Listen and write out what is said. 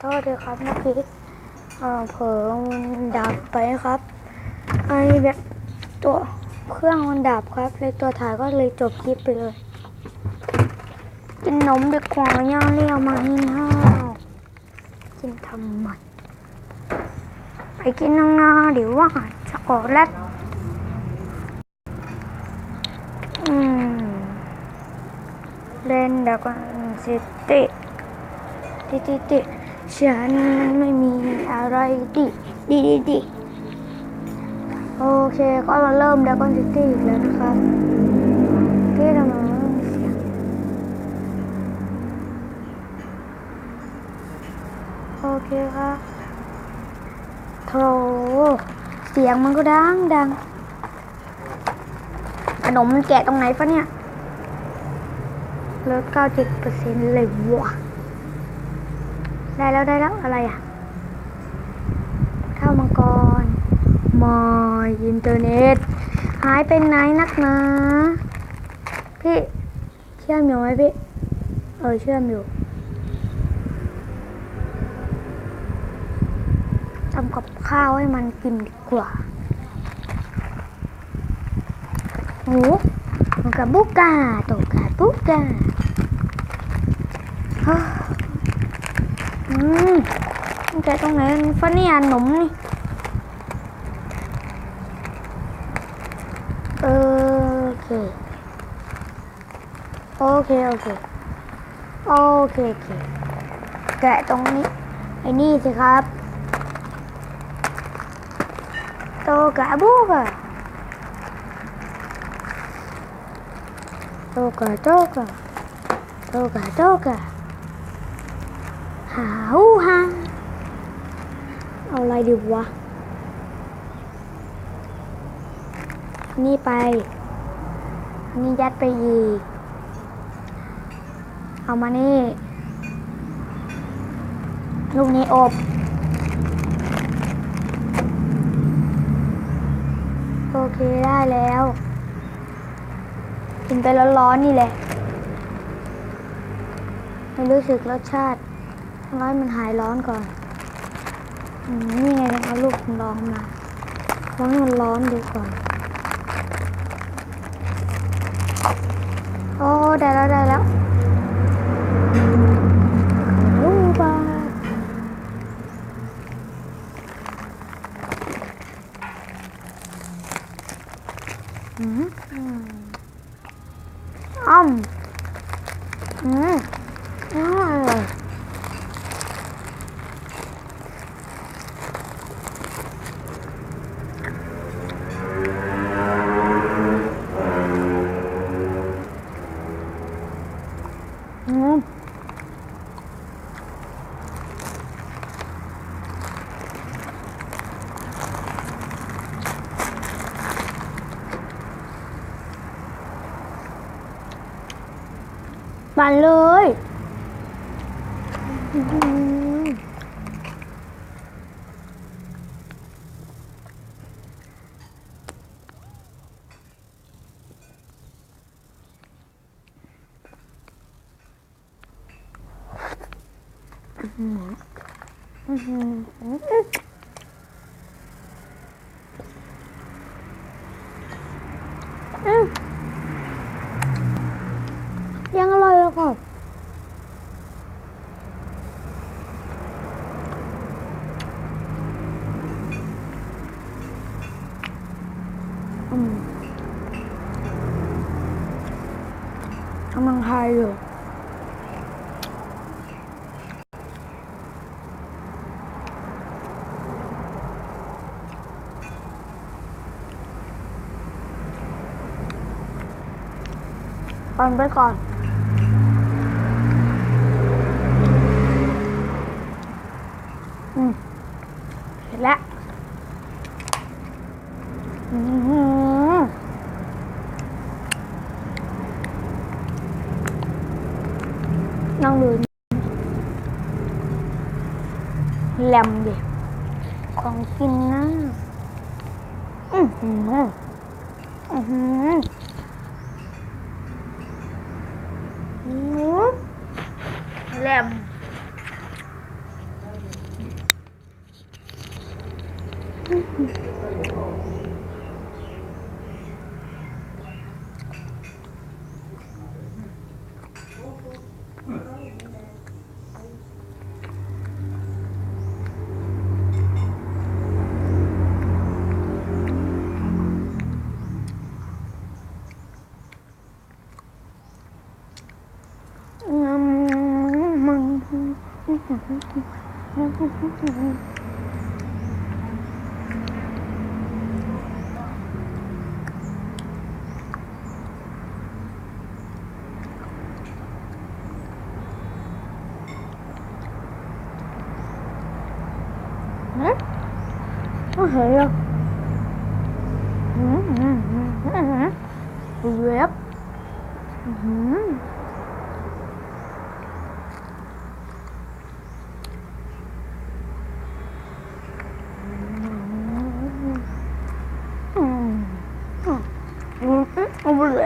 โทษด้วยครับเมื่อกี้เผลอมันดับไปครับไอแบบตัวเครื่องมันดับครับเลยตัวถ่ายก็เลยจบคลิปไปเลย กินนมดีกว่าย่าเรียกมาให้ห้ากินทำไมไปกินน้างนาเดี๋ยวว่าช็อกโกแลตอืมเล่นดากอนซิตี้ติติติ ฉันไม่มีอะไรดิดีดีดีโอเคก็มาเริ่มดากอนซิตี้อีกแล้วนะครับที่ทำไมไม่มีเสียงโอเคครับโถเสียงมันก็ดังดังขนมมันแกะตรงไหนปะเนี่ยลดเก้าสิบเปอร์เซ็นต์เลยวะ ได้แล้วได้แล้วอะไรอะข้ามังกรมอยอินเทอร์เน็ต หายไปไหนนักนะพี่เชื่อมอยู่ไหมพี่ เออเชื่อมอยู่ทำกับข้าวให้มันกินดีกว่าหมูกับบุกกาโตกับบุกกาฮ่า อืมแกะตรงไหนฟะเนี่ยหนมนี่เออโอเค โอเค โอเค โอเคโอเค แกะตรงนี้ ไอ้นี่สิครับ Toga buka. Toga toga. Toga toga. หาฮูฮาเอาอะไรดีวะ นี่ไป นี่ยัดไปอีก เอามานี่ ลูกนี้อบโอเคได้แล้ว กินไปร้อนๆนี่แหละไม่รู้สึกรสชาติ ร้อนมันหายร้อนก่อนนี่ไงเอาลูกลองมาลองให้มันร้อนดูก่อน โอ้ได้แล้วได้แล้วรูบาอืมอืมอ้อมอืมอร่อม มันเลยอื้อหืออื้อหืออื้อหืออืม ยังอร่อยเลยครับ อืมกำลังทายอยู่ก่อนไปก่อน อืม เสร็จแล้วนั่งดูแหลมดิของกินนะอือหืออือหืออือแหลม Có thể không? Ừ, ừ, ừ, ừ, ừ. ừ, Ừ. Ừ.